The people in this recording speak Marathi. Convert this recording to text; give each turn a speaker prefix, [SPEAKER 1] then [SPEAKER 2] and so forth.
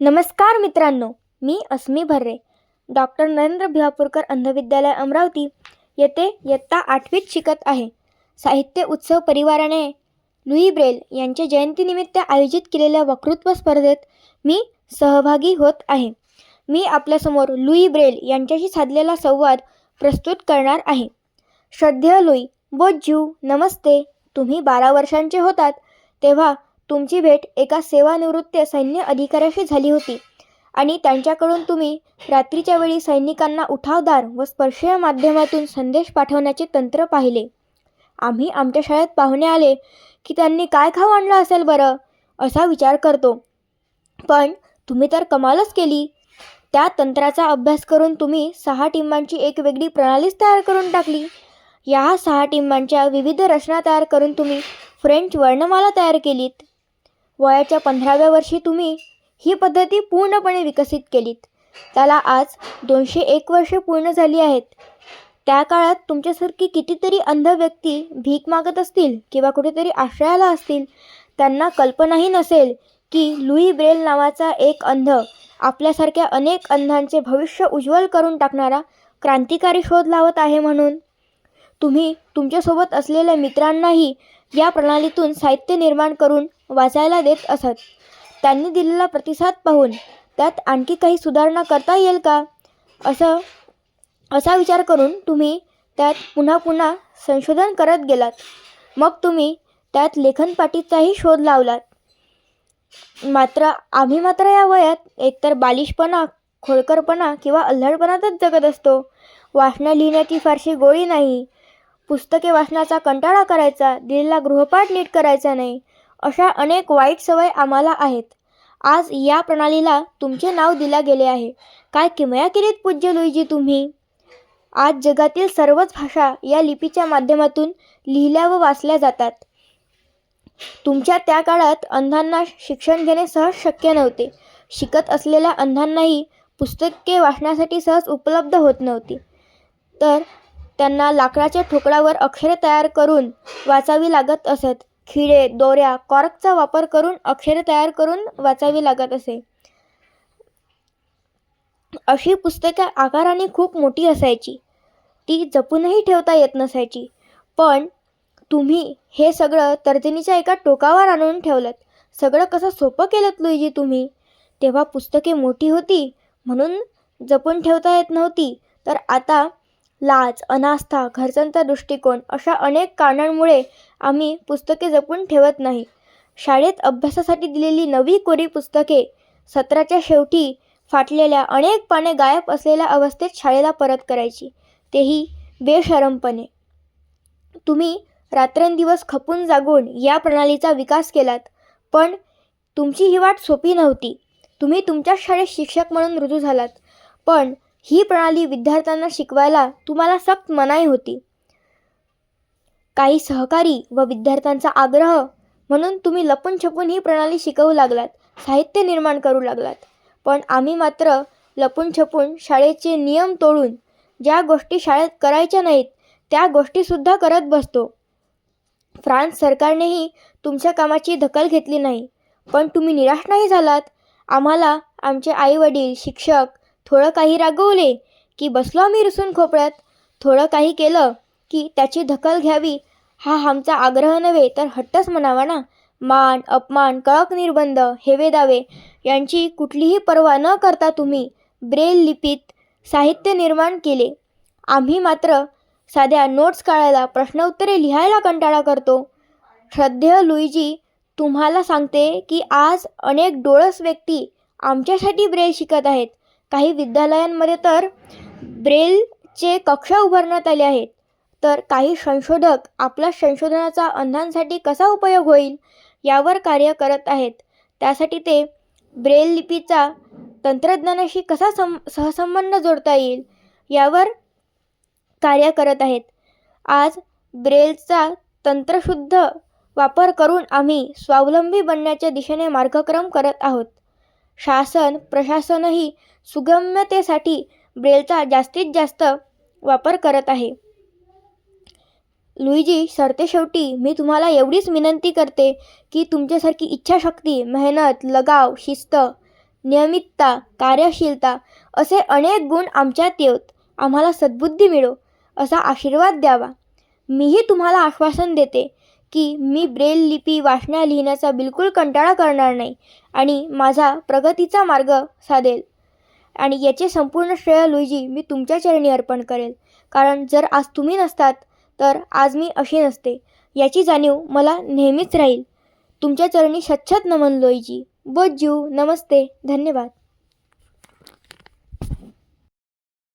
[SPEAKER 1] नमस्कार मित्रांनो मी अस्मी भर्रे डॉक्टर नरेंद्र भिवापूरकर अंधविद्यालय अमरावती येथे इयत्ता आठवीत शिकत आहे. साहित्य उत्सव परिवाराने लुई ब्रेल यांच्या जयंतीनिमित्त आयोजित केलेल्या वक्तृत्व स्पर्धेत मी सहभागी होत आहे. मी आपल्यासमोर लुई ब्रेल यांच्याशी साधलेला संवाद प्रस्तुत करणार आहे. श्रद्धेय लुई बोज्जू नमस्ते तुम्ही बारा वर्षांचे होतात तेव्हा तुमची भेट एका सेवानिवृत्त सैन्य अधिकाऱ्याशी झाली होती. आणि त्यांच्याकडून तुम्ही रात्रीच्या वेळी सैनिकांना उठावदार व स्पर्शीय माध्यमातून संदेश पाठवण्याचे तंत्र पाहिले. आम्ही आमच्या शाळेत पाहुणे आले की त्यांनी काय खाऊ आणलं असेल बरं? असा विचार करतो. पण तुम्ही तर कमालच केली. त्या तंत्राचा अभ्यास करून तुम्ही सहा टिंबांची एक वेगळी प्रणालीच तयार करून टाकली. या सहा टिंबांच्या विविध रचना तयार करून तुम्ही फ्रेंच वर्णमाला तयार केलीत. वयाच्या पंधराव्या वर्षी तुम्ही ही पद्धती पूर्णपणे विकसित केलीत. त्याला आज दोनशे एक वर्षे पूर्ण झाली आहेत. त्या काळात तुमच्यासारखी कितीतरी अंध व्यक्ती भीक मागत असतील किंवा कुठेतरी आश्रयाला असतील त्यांना कल्पनाही नसेल की लुई ब्रेल नावाचा एक अंध आपल्यासारख्या अनेक अंधांचे भविष्य उज्ज्वल करून टाकणारा क्रांतिकारी शोध लावत आहे म्हणून. तुम्ही तुमच्यासोबत असलेल्या मित्रांनाही या प्रणालीतून साहित्य निर्माण करून वाचायला देत असत. त्यांनी दिलेला प्रतिसाद पाहून त्यात आणखी काही सुधारणा करता येईल का? असं असा विचार करून तुम्ही त्यात पुन्हा पुन्हा संशोधन करत गेलात. मग तुम्ही त्यात लेखनपाटीचाही शोध लावलात. मात्र आम्ही मात्र या वयात एकतर बालिशपणा खोडकरपणा किंवा अल्हडपणातच जगत असतो. वाचनं लिहिण्याची फारशी गोळी नाही. पुस्तके वाचण्याचा कंटाळा करायचा दिलेला गृहपाठ नीट करायचा नाही. अशा अनेक वाईट सवय आम्हाला आहेत. आज या प्रणालीला तुमचे नाव दिला गेले आहे. काय किमयाकिरीत पूज्य लुईजी तुम्ही? आज जगातील सर्वच भाषा या लिपीच्या माध्यमातून लिहिल्या व वाचल्या जातात. तुमच्या त्या काळात अंधांना शिक्षण घेणे सहज शक्य नव्हते. शिकत असलेल्या अंधांनाही पुस्तके वाचण्यासाठी सहज उपलब्ध होत नव्हती. तर त्यांना लाकडाच्या ठोकळावर अक्षरे तयार करून वाचावी लागत असत. खिळे दोऱ्या कॉर्कचा वापर करून अक्षरे तयार करून वाचावी लागत असे. अशी पुस्तके आकाराने खूप मोठी असायची. ती जपूनही ठेवता येत नसायची. पण तुम्ही हे सगळं तर्जनीच्या एका टोकावर आणून ठेवलं सगळं कसं सोपं केलं लुईजी तुम्ही? तेव्हा पुस्तके मोठी होती म्हणून जपून ठेवता येत नव्हती. तर आता लाज अनास्था घरच्यांचा दृष्टिकोन अशा अनेक कारणांमुळे आम्ही पुस्तके जपून ठेवत नाही. शाळेत अभ्यासासाठी दिलेली नवी कोरी पुस्तके सत्राच्या शेवटी फाटलेल्या अनेक पाने गायब असलेल्या अवस्थेत शाळेला परत करायची. तेही बेशरमपणे. तुम्ही रात्रंदिवस खपून जागून या प्रणालीचा विकास केलात पण तुमची ही वाट सोपी नव्हती. तुम्ही तुमच्याच शाळेत शिक्षक म्हणून रुजू झालात पण ही प्रणाली विद्यार्थ्यांना शिकवायला तुम्हाला सक्त मनाई होती. काही सहकारी व विद्यार्थ्यांचा आग्रह म्हणून तुम्ही लपून छपून ही प्रणाली शिकवू लागलात साहित्य निर्माण करू लागलात. पण आम्ही मात्र लपून छपून शाळेचे नियम तोडून ज्या गोष्टी शाळेत करायच्या नाहीत त्या गोष्टीसुद्धा करत बसतो. फ्रान्स सरकारनेही तुमच्या कामाची दखल घेतली नाही. पण तुम्ही निराश नाही झालात? आम्हाला आमचे आईवडील शिक्षक थोडं काही रागवले की बसलो आम्ही रुसून खोपड्यात? थोडं काही केलं की त्याची दखल घ्यावी हा आमचा आग्रह नव्हे तर हट्टच म्हणावा ना. मान अपमान कळक निर्बंध हेवे दावे यांची कुठलीही पर्वा न करता तुम्ही ब्रेल लिपीत साहित्य निर्माण केले. आम्ही मात्र साध्या नोट्स काढायला प्रश्नोत्तरे लिहायला कंटाळा करतो. श्रद्धेय लुईजी तुम्हाला सांगते की आज अनेक डोळस व्यक्ती आमच्यासाठी ब्रेल शिकत आहेत. काही विद्यालयांमध्ये तर ब्रेलचे कक्ष उभारण्यात आले आहेत. तर काही संशोधक आपल्या संशोधनाचा अंधांसाठी कसा उपयोग होईल यावर कार्य करत आहेत. त्यासाठी ते ब्रेल लिपीचा तंत्रज्ञानाशी कसा सं सहसंबंध जोडता येईल यावर कार्य करत आहेत. आज ब्रेलचा तंत्रशुद्ध वापर करून आम्ही स्वावलंबी बनण्याच्या दिशेने मार्गक्रम करत आहोत. शासन प्रशासनही सुगम्यतेसाठी ब्रेलचा जास्तीत जास्त वापर करत आहे. लुईजी सरतेशेवटी मी तुम्हाला एवढीच विनंती करते की तुमच्यासारखी इच्छाशक्ती मेहनत लगाव शिस्त नियमितता कार्यशीलता असे अनेक गुण आमच्यात येत. आम्हाला सद्बुद्धी मिळो असा आशीर्वाद द्यावा. मीही तुम्हाला आश्वासन देते की मी ब्रेल लिपी वाचण्या लिहिण्याचा बिलकुल कंटाळा करणार नाही आणि माझा प्रगतीचा मार्ग साधेल. आणि याचे संपूर्ण श्रेय लुईजी मी तुमच्या चरणी अर्पण करेल. कारण जर आज तुम्ही नसतात तर आज मी अशी नसते. याची जाणीव मला नेहमीच राहील. तुमच्या चरणी शच्छात नमन लोईजी. जीव नमस्ते. धन्यवाद.